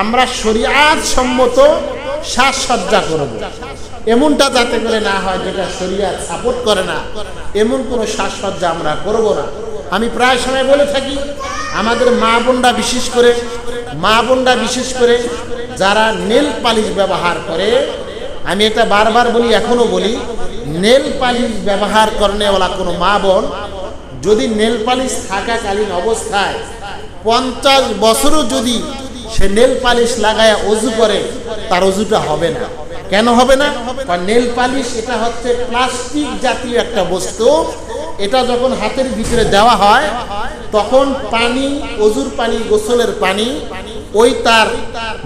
আমরা শরিয়াত সম্মত সাজসজ্জা করব। এমনটা যাতে করে না হয় যেটা শরিয়াত সাপোর্ট করে না, এমন কোনো সাজসজ্জা আমরা করব না। আমি প্রায় সময় বলে থাকি, আমাদের মা বোনরা বিশেষ করে, মা বোনরা বিশেষ করে যারা নেল পালিশ ব্যবহার করে, আমি এটা বারবার বলি, এখনও বলি, নেল পালিশ ব্যবহার করনেওয়ালা কোনো মা বোন যদি নেল পালিশ থাকাকালীন অবস্থায় পঞ্চাশ বছরও যদি সে নেল পালিশ লাগায় অজু করে, তার অজুটা হবে না। কেন হবে না? নেল পালিশ এটা হচ্ছে প্লাস্টিক জাতীয় একটা বস্তু। এটা যখন হাতের ভিতরে দেওয়া হয়, তখন পানি, অজুর পানি, গোসলের পানি, ওই তার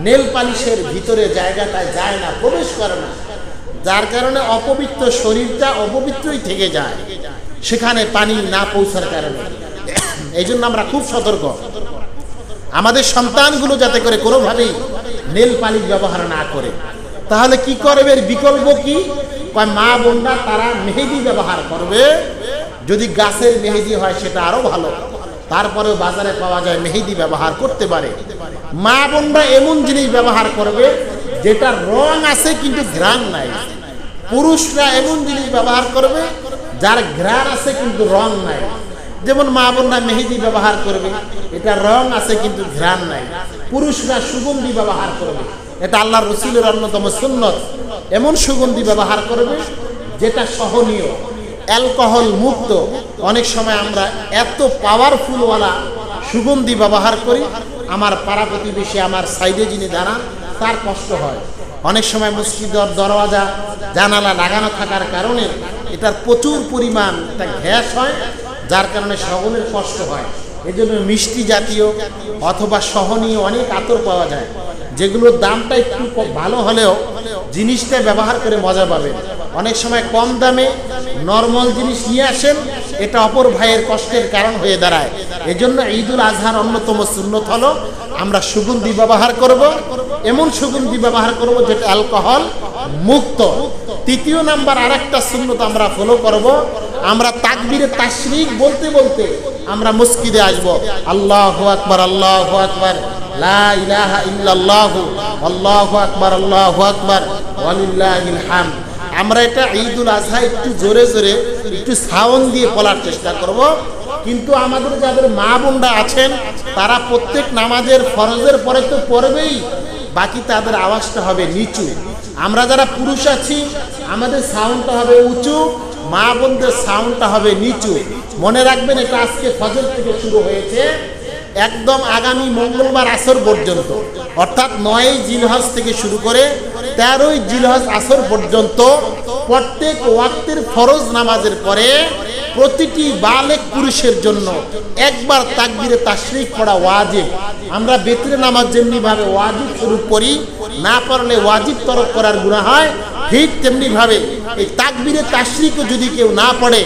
নেল পালিশের ভিতরে জায়গাটায় যায় না, প্রবেশ করে না। যার কারণে অপবিত্র শরীরটা অপবিত্রই থেকে যায়। সেখানে পানি না পৌঁছার কারণে। এই জন্য আমরা খুব সতর্ক। আমাদের সন্তানগুলো যাতে করে কোনোভাবেই নেল পালিশ ব্যবহার না করে। তাহলে কি করবে? বিকল্প কি? মা বোনরা তারা মেহেদি ব্যবহার করবে। যদি গাছের মেহেদি হয় সেটা আরও ভালো। তারপরেও বাজারে পাওয়া যায় মেহেদি ব্যবহার করতে পারে। মা বোনরা এমন জিনিস ব্যবহার করবে যেটা রং আছে কিন্তু ঘ্রাণ নাই। পুরুষরা এমন জিনিস ব্যবহার করবে, যার ঘ্রাণ আছে কিন্তু রং নাই। যেমন মা বোনরা মেহেদি ব্যবহার করবে, এটা রং আছে কিন্তু ঘ্রাণ নাই। পুরুষরা সুগন্ধি ব্যবহার করবে, এটা আল্লাহ রসুলের অন্যতম সুন্নত। এমন সুগন্ধি ব্যবহার করবে যেটা সহনীয়, অ্যালকোহল মুক্ত। অনেক সময় আমরা এত পাওয়ারফুলওয়ালা সুগন্ধি ব্যবহার করি, আমার পাড়া প্রতিবেশী আমার সাইডে যিনি দাঁড়ান, তার কষ্ট হয়। অনেক সময় মসজিদের দরওয়াজা, জানালা লাগানো থাকার কারণে এটার প্রচুর পরিমাণ একটা গ্যাস হয় যার কারণে সকলের কষ্ট হয়। এই জন্য মিষ্টি জাতীয় অথবা সহনীয় অনেক আতর পাওয়া যায়। যেগুলোর দামটা একটু ভালো হলেও জিনিসটা ব্যবহার করে মজা পাবেন। অনেক সময় কম দামে নর্মাল জিনিস নিয়ে আসেন, এটা অপর ভাইয়ের কষ্টের কারণ হয়ে দাঁড়ায়। এজন্য ঈদুল আজহার অন্যতম সুন্নত হলো, আমরা সুগন্ধি ব্যবহার করব, এমন সুগন্ধি ব্যবহার করব যেটা অ্যালকোহল মুক্ত। তৃতীয় নাম্বার আরেকটা সুন্নত আমরা ফলো করব আমরা তাকবীরে তাশরিক বলতে বলতে আমরা মসজিদে আসব। আল্লাহ আকবার আল্লাহ আকবার। লা ইলাহা ইল্লাল্লাহু, আল্লাহু আকবার আল্লাহু আকবার। ওয়ালিল্লাহিল হামদ। আমরা এটা ঈদুল আজহা একটু জোরে জোরে, একটু সাউন্ড দিয়ে বলার চেষ্টা করব। কিন্তু আমাদের যাদের মা বোনরা আছেন, তারা প্রত্যেক নামাজের ফরজের পরে তো পড়বেই, বাকি তাদের আওয়াজটা হবে নিচু। আমরা যারা পুরুষ আছি, আমাদের সাউন্ডটা হবে উঁচু। মা বোনদের সাউন্ডটা হবে নিচু। মনে রাখবেন এটা আজকে ফজর থেকে শুরু হয়েছে, একদম আগামী মঙ্গলবার আসর পর্যন্ত। অর্থাৎ নয় জিলহজ থেকে শুরু করে তেরোই জিলহজ আসর পর্যন্ত প্রত্যেক ওয়াক্তের ফরজ নামাজের পরে প্রতিটি বালেক পুরুষের জন্য একবার তাকবিরে তাশরিক পড়া ওয়াজিব। আমরা বেতরে নামাজ যেমনি ভাবে ওয়াজিব শুরু করি না পারলে ওয়াজিব তরক করার গুণা হয়। ঠিক তেমনি ভাবে এই তাকবিরে তাশরিকও যদি কেউ না পড়ে